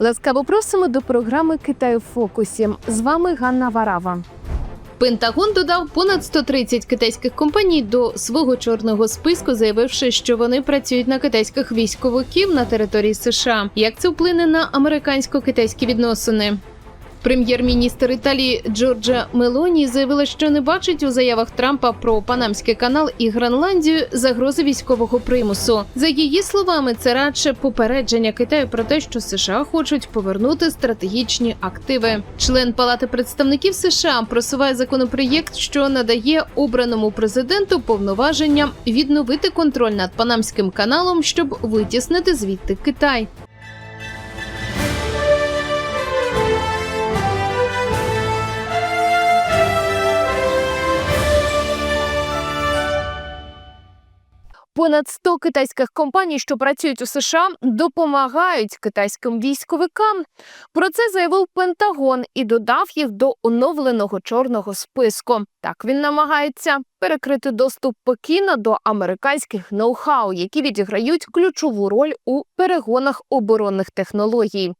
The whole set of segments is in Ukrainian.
Ласкаво просимо до програми Китай в фокусі. З вами Ганна Варава. Пентагон додав понад 130 китайських компаній до свого чорного списку, заявивши, що вони працюють на китайських військовиків на території США. Як це вплине на американсько-китайські відносини? Прем'єр-міністр Італії Джорджа Мелоні заявила, що не бачить у заявах Трампа про Панамський канал і Гренландію загрози військового примусу. За її словами, це радше попередження Китаю про те, що США хочуть повернути стратегічні активи. Член Палати представників США просуває законопроєкт, що надає обраному президенту повноваження відновити контроль над Панамським каналом, щоб витіснити звідти Китай. Понад 100 китайських компаній, що працюють у США, допомагають китайським військовикам. Про це заявив Пентагон і додав їх до оновленого чорного списку. Так він намагається перекрити доступ Пекіна до американських ноу-хау, які відіграють ключову роль у перегонах оборонних технологій.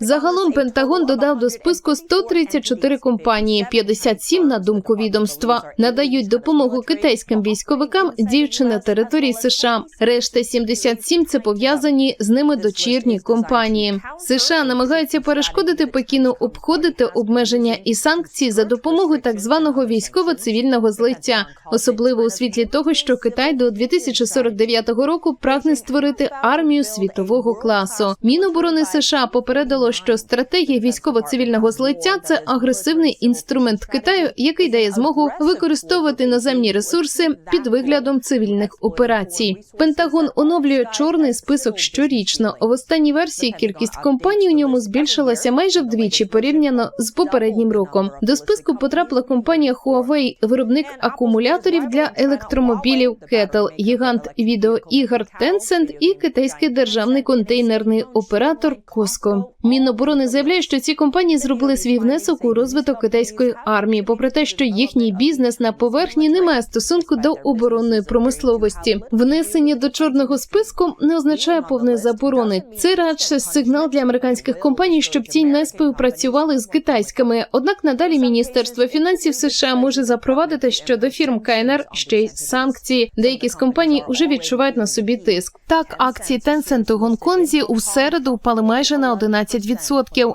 Загалом Пентагон додав до списку 134 компанії, 57, на думку відомства, надають допомогу китайським військовикам, діючи на території США. Решта 77 – це пов'язані з ними дочірні компанії. США намагаються перешкодити Пекіну обходити обмеження і санкції за допомогою так званого військово-цивільного злиття, особливо у світлі того, що Китай до 2049 року прагне створити армію світового класу. Міноборони США попередило, що стратегія військово-цивільного злиття це агресивний інструмент Китаю, який дає змогу використовувати наземні ресурси під виглядом цивільних операцій. Пентагон оновлює чорний список щорічно. В останній версії кількість компаній у ньому збільшилася майже вдвічі порівняно з попереднім роком. До списку потрапила компанія Huawei, виробник акумуляторів для електромобілів, Кетл, гігант відеоігор Tencent і китайський державний контейнерний оператор Costco. Міноборони заявляє, що ці компанії зробили свій внесок у розвиток китайської армії, попри те, що їхній бізнес на поверхні не має стосунку до оборонної промисловості. Внесення до чорного списку не означає повної заборони. Це радше сигнал для американських компаній, щоб ті не співпрацювали з китайськими. Однак надалі міністерство фінансів США може запровадити щодо фірм КНР ще й санкції. Деякі з компаній вже відчувають на собі тиск. Так, акції Tencent у Гонконзі у середу впали майже на 11%,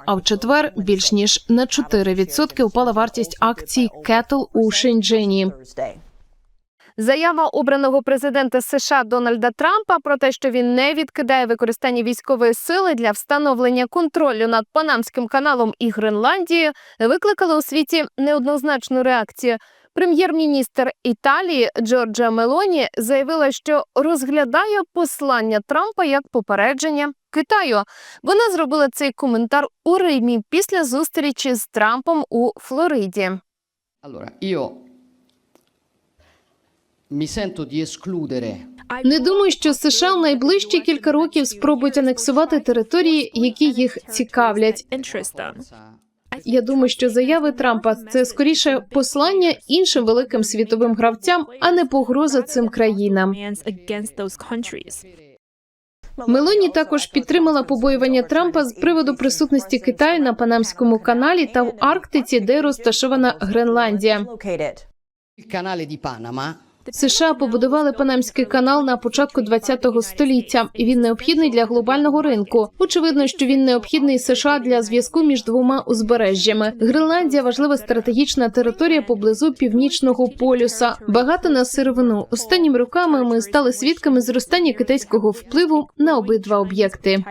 а в четвер більш ніж на 4% впала вартість акцій Кетл у Шенджені. Заява обраного президента США Дональда Трампа про те, що він не відкидає використання військової сили для встановлення контролю над Панамським каналом і Гренландією, викликала у світі неоднозначну реакцію. Прем'єр-міністр Італії Джорджа Мелоні заявила, що розглядає послання Трампа як попередження Китаю. Вона зробила цей коментар у Римі після зустрічі з Трампом у Флориді. Allora, io mi sento di escludere Не думаю, що США в найближчі кілька років спробують анексувати території, які їх цікавлять. Я думаю, що заяви Трампа це скоріше послання іншим великим світовим гравцям, а не погроза цим країнам. Мелоні також підтримала побоювання Трампа з приводу присутності Китаю на Панамському каналі та в Арктиці, де розташована Гренландія. di Panama США побудували Панамський канал на початку ХХ століття. і Він необхідний для глобального ринку. Очевидно, що він необхідний США для зв'язку між двома узбережжями. Гренландія важлива стратегічна територія поблизу північного полюса. Багато на сировину. Останніми роками ми стали свідками зростання китайського впливу на обидва об'єкти.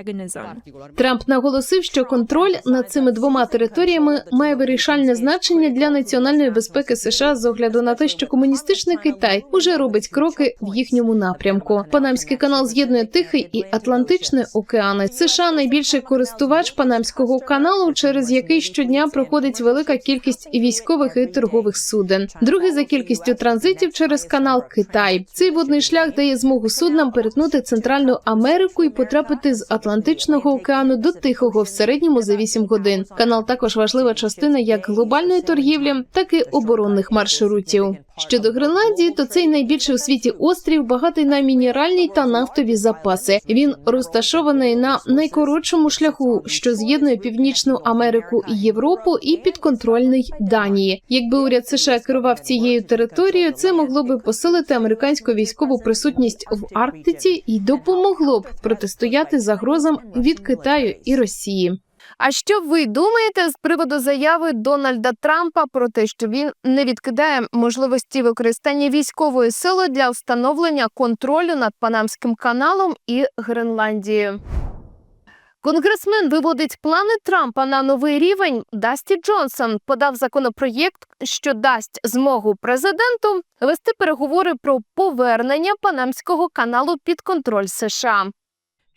Трамп наголосив, що контроль над цими двома територіями має вирішальне значення для національної безпеки США з огляду на те, що комуністичний Китай уже робить кроки в їхньому напрямку. Панамський канал з'єднує Тихий і Атлантичний океани. США найбільший користувач Панамського каналу, через який щодня проходить велика кількість військових і торгових суден. Другий за кількістю транзитів через канал Китай. Цей водний шлях дає змогу суднам перетнути Центральну Америку і потрапити з Атлантичного океану до Тихого в середньому за 8 годин. Канал також важлива частина як глобальної торгівлі, так і оборонних маршрутів. Щодо Гренландії, то цей найбільший у світі острів, багатий на мінеральні та нафтові запаси. Він розташований на найкоротшому шляху, що з'єднує Північну Америку і Європу, і підконтрольний Данії. Якби уряд США керував цією територією, це могло би посилити американську військову присутність в Арктиці і допомогло б протистояти загрозам від Китаю і Росії. А що ви думаєте з приводу заяви Дональда Трампа про те, що він не відкидає можливості використання військової сили для встановлення контролю над Панамським каналом і Гренландією? Конгресмен виводить плани Трампа на новий рівень. Дасті Джонсон подав законопроєкт, що дасть змогу президенту вести переговори про повернення Панамського каналу під контроль США.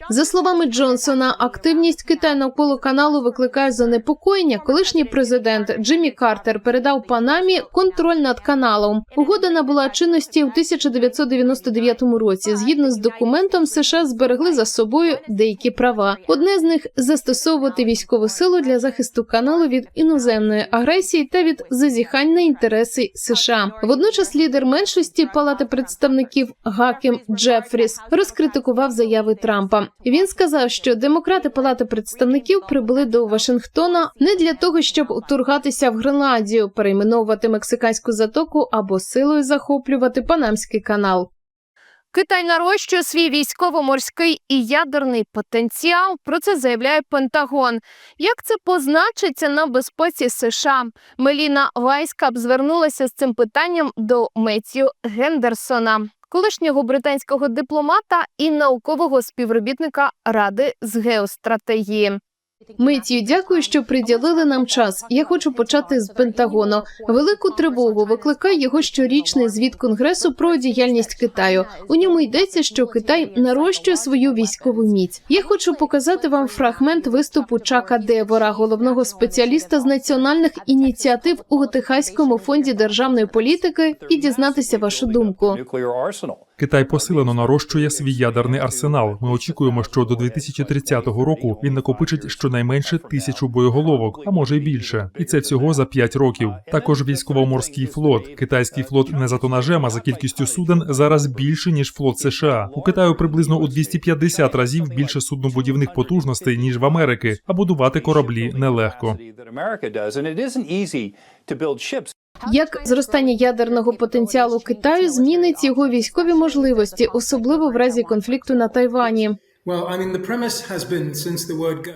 За словами Джонсона, активність Китаю навколо каналу викликає занепокоєння. Колишній президент Джиммі Картер передав Панамі контроль над каналом. Угода набула чинності у 1999 році. Згідно з документом, США зберегли за собою деякі права. Одне з них застосовувати військову силу для захисту каналу від іноземної агресії та від зазіхань на інтереси США. Водночас лідер меншості Палати представників Гакем Джефріс розкритикував заяви Трампа. Він сказав, що демократи Палати представників прибули до Вашингтона не для того, щоб вторгатися в Гренландію, перейменовувати мексиканську затоку або силою захоплювати Панамський канал. Китай нарощує свій військово-морський і ядерний потенціал. Про це заявляє Пентагон. Як це позначиться на безпеці США? Меліна Вайскап звернулася з цим питанням до Меттью Гендерсона, колишнього британського дипломата і наукового співробітника Ради з геостратегії. Миттю, дякую, що приділили нам час. Я хочу почати з Пентагону. Велику тривогу викликає його щорічний звіт Конгресу про діяльність Китаю. У ньому йдеться, що Китай нарощує свою військову міць. Я хочу показати вам фрагмент виступу Чака Девора, головного спеціаліста з національних ініціатив у Техаському фонді державної політики, і дізнатися вашу думку. Китай посилено нарощує свій ядерний арсенал. Ми очікуємо, що до 2030 року він накопичить щонайменше тисячу боєголовок, а може й більше. І це всього за 5 років. Також військово-морський флот. Китайський флот не за тонажем, а за кількістю суден зараз більше ніж флот США. У Китаю приблизно у 250 разів більше суднобудівних потужностей ніж в Америки, а будувати кораблі нелегко. Як зростання ядерного потенціалу Китаю змінить його військові можливості, особливо в разі конфлікту на Тайвані.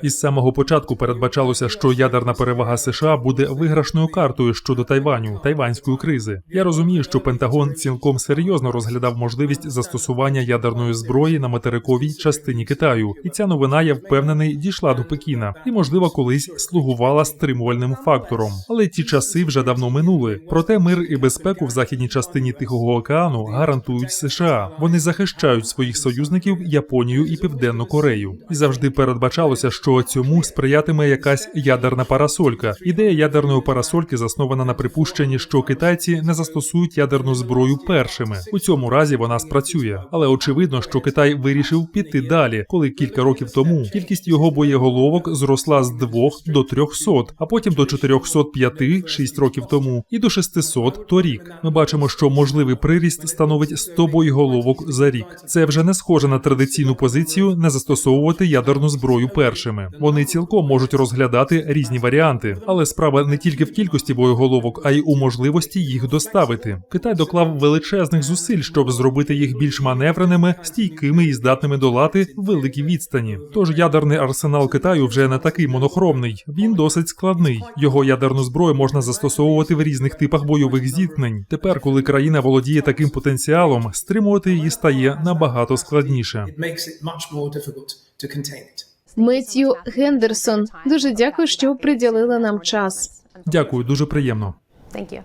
Із самого початку передбачалося, що ядерна перевага США буде виграшною картою щодо Тайваню, тайванської кризи. Я розумію, що Пентагон цілком серйозно розглядав можливість застосування ядерної зброї на материковій частині Китаю, і ця новина, я впевнений, дійшла до Пекіна і, можливо, колись слугувала стримувальним фактором. Але ті часи вже давно минули. Проте мир і безпеку в західній частині Тихого океану гарантують США. Вони захищають своїх союзників Японію і Південну Корею. І завжди передбачалося, що цьому сприятиме якась ядерна парасолька. Ідея ядерної парасольки заснована на припущенні, що китайці не застосують ядерну зброю першими. У цьому разі вона спрацює. Але очевидно, що Китай вирішив піти далі, коли кілька років тому кількість його боєголовок зросла з 2 до 300, а потім до 405 6 років тому і до 600 торік. Ми бачимо, що можливий приріст становить 100 боєголовок за рік. Це вже не схоже на традиційну позицію не застосовувати ядерну зброю першими. Вони цілком можуть розглядати різні варіанти, але справа не тільки в кількості боєголовок, а й у можливості їх доставити. Китай доклав величезних зусиль, щоб зробити їх більш маневреними, стійкими і здатними долати великі відстані. Тож ядерний арсенал Китаю вже не такий монохромний. Він досить складний. Його ядерну зброю можна застосовувати в різних типах бойових зіткнень. Тепер, коли країна володіє таким потенціалом, стримувати її стає набагато складніше. More difficult to contain it. Меттью Гендерсон. Дуже дякую, що приділили нам час. Дякую, дуже приємно. Thank you.